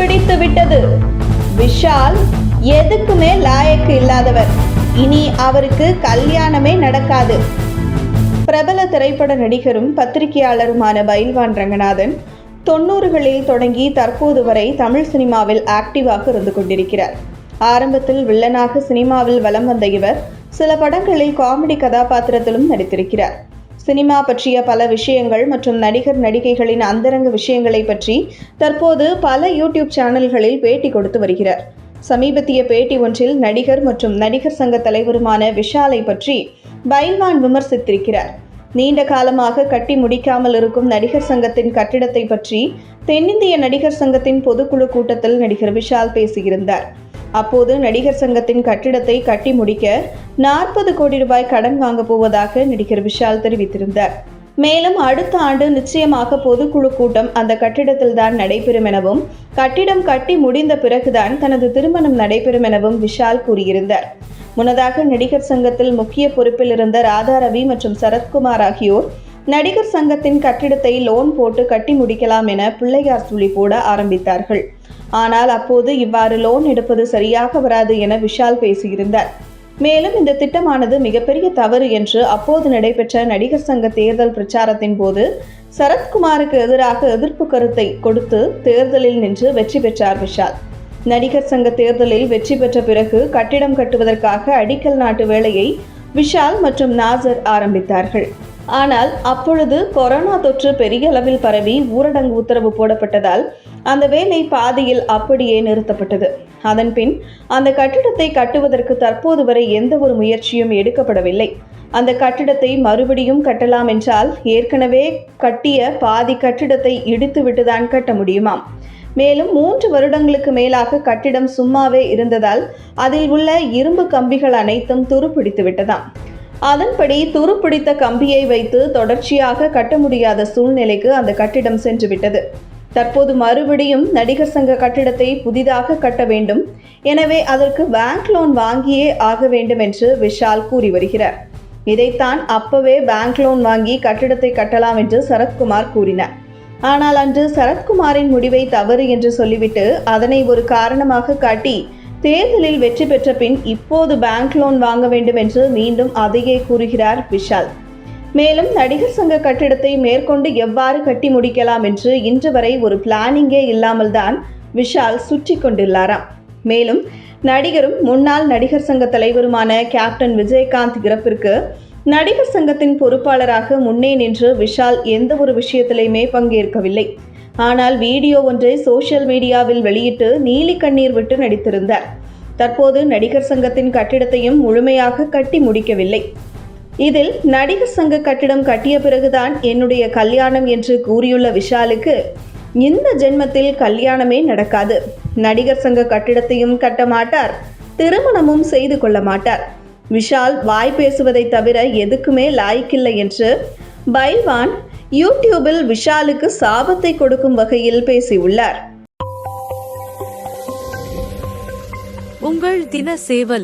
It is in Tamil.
பிடித்து விட்டது. விஷால் எதுக்குமே லாயக்கு இல்லாதவர். இனி அவருக்கு கல்யாணமே நடக்காது. பிரபல திரைப்பட நடிகரும் பத்திரிகையாளருமான பயில்வான் ரங்கநாதன் தொண்ணூறுகளில் தொடங்கி தற்போது வரை தமிழ் சினிமாவில் ஆக்டிவாக இருந்து கொண்டிருக்கிறார். ஆரம்பத்தில் வில்லனாக சினிமாவில் வலம் வந்த இவர் சில படங்களில் காமெடி கதாபாத்திரத்திலும் நடித்திருக்கிறார். சினிமா பற்றிய பல விஷயங்கள் மற்றும் நடிகர் நடிகைகளின் அந்தரங்க விஷயங்களை பற்றி தற்போது பல யூடியூப் சேனல்களில் பேட்டி கொடுத்து வருகிறார். சமீபத்திய பேட்டி ஒன்றில் நடிகர் மற்றும் நடிகர் சங்க தலைவருமான விஷாலை பற்றி பைல்வான் விமர்சித்திருக்கிறார். நீண்ட காலமாக கட்டி முடிக்காமல் இருக்கும் நடிகர் சங்கத்தின் கட்டிடத்தை பற்றி தென்னிந்திய நடிகர் சங்கத்தின் பொதுக்குழு கூட்டத்தில் நடிகர் விஷால் பேசியிருந்தார். அப்போது நடிகர் சங்கத்தின் கட்டிடத்தை கட்டி முடிக்க நாற்பது கோடி ரூபாய் கடன் வாங்கப் போவதாக நடிகர் விஷால் தெரிவித்திருந்தார். மேலும் அடுத்த ஆண்டு நிச்சயமாக பொதுக்குழு கூட்டம் அந்த கட்டிடத்தில் தான் நடைபெறும் எனவும் கட்டிடம் கட்டி முடிந்த பிறகுதான் தனது திருமணம் நடைபெறும் எனவும் விஷால் கூறியிருந்தார். முன்னதாக நடிகர் சங்கத்தில் முக்கிய பொறுப்பில் இருந்த ராதா ரவி மற்றும் சரத்குமார் ஆகியோர் நடிகர் சங்கத்தின் கட்டிடத்தை லோன் போட்டு கட்டி முடிக்கலாம் என பிள்ளையார் துளி போட ஆரம்பித்தார்கள். ஆனால் அப்போது இவ்வாறு லோன் எடுப்பது சரியாக வராது என விஷால் பேசியிருந்தார். மேலும் இந்த திட்டமானது மிகப்பெரிய தவறு என்று அப்போது நடைபெற்ற நடிகர் சங்க தேர்தல் பிரச்சாரத்தின் போது சரத்குமாருக்கு எதிராக எதிர்ப்பு கருத்தை கொடுத்து தேர்தலில் நின்று வெற்றி பெற்றார் விஷால். நடிகர் சங்க தேர்தலில் வெற்றி பெற்ற பிறகு கட்டிடம் கட்டுவதற்காக அடிக்கல் நாட்டு வேலையை விஷால் மற்றும் நாசர் ஆரம்பித்தார்கள். ஆனால் அப்பொழுது கொரோனா தொற்று பெரிய அளவில் பரவி ஊரடங்கு உத்தரவு போடப்பட்டதால் அந்த வேலை பாதியில் அப்படியே நிறுத்தப்பட்டது. அதன்பின் அந்த கட்டிடத்தை கட்டுவதற்கு தற்போது வரை எந்த ஒரு முயற்சியும் எடுக்கப்படவில்லை. அந்த கட்டிடத்தை மறுபடியும் கட்டலாம் என்றால் ஏற்கனவே கட்டிய பாதி கட்டிடத்தை இடித்து விட்டுதான் கட்ட முடியுமாம். மேலும் மூன்று வருடங்களுக்கு மேலாக கட்டிடம் சும்மாவே இருந்ததால் அதில் உள்ள இரும்பு கம்பிகள் அனைத்தும் துருப்பிடித்து விட்டதாம். அதன்படி துருப்பிடித்த கம்பியை வைத்து தொடர்ச்சியாக கட்ட முடியாத சூழ்நிலைக்கு அந்த கட்டிடம் சென்று விட்டது தற்போது மறுபடியும் நடிகர் சங்க கட்டிடத்தை புதிதாக கட்ட வேண்டும். எனவே அதற்கு பேங்க் லோன் வாங்கியே ஆக வேண்டும் என்று விஷால் கூறி வருகிறார். இதைத்தான் அப்பவே பேங்க் லோன் வாங்கி கட்டிடத்தை கட்டலாம் என்று சரத்குமார் கூறினார். ஆனால் அன்று சரத்குமாரின் முடிவை தவறு என்று சொல்லிவிட்டு அதனை ஒரு காரணமாக காட்டி தேர்தலில் வெற்றி பெற்ற பின் இப்போது பேங்க் லோன் வாங்க வேண்டும் என்று மீண்டும் அதையே கூறுகிறார் விஷால். மேலும் நடிகர் சங்க கட்டிடத்தை மேற்கொண்டு எவ்வாறு கட்டி முடிக்கலாம் என்று இன்று வரை ஒரு பிளானிங்கே இல்லாமல் தான் விஷால் சுற்றி கொண்டுள்ளாராம் மேலும் நடிகரும் முன்னாள் நடிகர் சங்க தலைவருமான கேப்டன் விஜயகாந்த் இறப்பிற்கு நடிகர் சங்கத்தின் பொறுப்பாளராக முன்னே நின்று விஷால் எந்த ஒரு விஷயத்திலையுமே பங்கேற்கவில்லை. ஆனால் வீடியோ ஒன்றை சோஷியல் மீடியாவில் வெளியிட்டு நீலி கண்ணீர் விட்டு நடித்திருந்தார். தற்போது நடிகர் சங்கத்தின் கட்டிடத்தையும் முழுமையாக கட்டி முடிக்கவில்லை. இதில் நடிகர் சங்க கட்டிடம் கட்டிய பிறகுதான் என்னுடைய கல்யாணம் என்று கூறியுள்ள விஷாலுக்கு இந்த ஜென்மத்தில் கல்யாணமே நடக்காது. நடிகர் சங்க கட்டிடத்தையும் கட்ட மாட்டார். திருமணமும் செய்து கொள்ள மாட்டார். விஷால் வாய் பேசுவதை தவிர எதுக்குமே லாய்க்கில்லை என்று பைல்வான் யூடியூபில் விஷாலுக்கு சாபத்தை கொடுக்கும் வகையில் பேசியுள்ளார். உங்கள் தின சேவல்